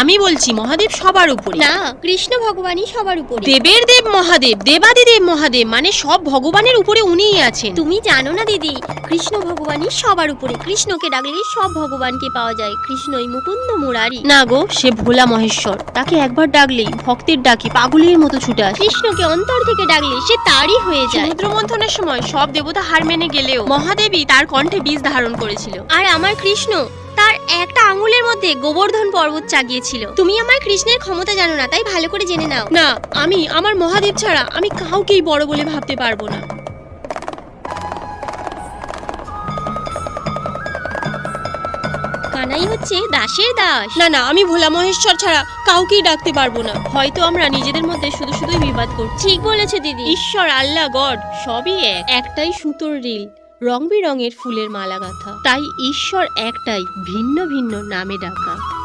আমি বলছি মহাদেব সবার উপরে। না কৃষ্ণ ভগবানই সবার উপরে। দেবের দেব মহাদেব দেবাদিদেব মহাদেব মানে সব ভগবানের উপরে উনিই আছেন। তুমি জানো না দিদি কৃষ্ণ ভগবানই সবার উপরে। কৃষ্ণকে ডাকলে সব ভগবানকে পাওয়া যায়। কৃষ্ণই মুকুন্দ মুরারি। না গো সে ভোলা মহেশ্বর। তাকে একবার ডাকলেই ভক্তের ডাকে পাগলের মতো ছুটে আসে। কৃষ্ণকে অন্তর থেকে ডাকলে সে তারই হয়ে যায়। সমুদ্র মন্থনের সময় সব দেবতা হার মেনে গেলেও মহাদেবী তার কণ্ঠে বীজ ধারণ করেছিল। আর আমার কৃষ্ণ তার একটা আঙুলের মধ্যে গোবর্ধন পর্বত চাগিয়েছিল। তুমি আমার কৃষ্ণের ক্ষমতা জানো না তাই ভালো করে জেনে নাও। না আমি আমার মহাদেব ছাড়া আমি কাউকেই বড় বলে ভাবতে পারব না। কানাই হচ্ছে দাসের দাস। না না আমি ভোলা মহেশ্বর ছাড়া কাউকেই ডাকতে পারব না। হয়তো আমরা নিজেদের মধ্যে শুধু শুধুই বিবাদ করছি। ঠিক বলেছে দিদি। ঈশ্বর আল্লাহ গড সবই এক। একটাই সুতোর রিল। রং বেরঙের ফুলের মালা গাঁথা তাই ঈশ্বর একটাই ভিন্ন ভিন্ন নামে ডাকা।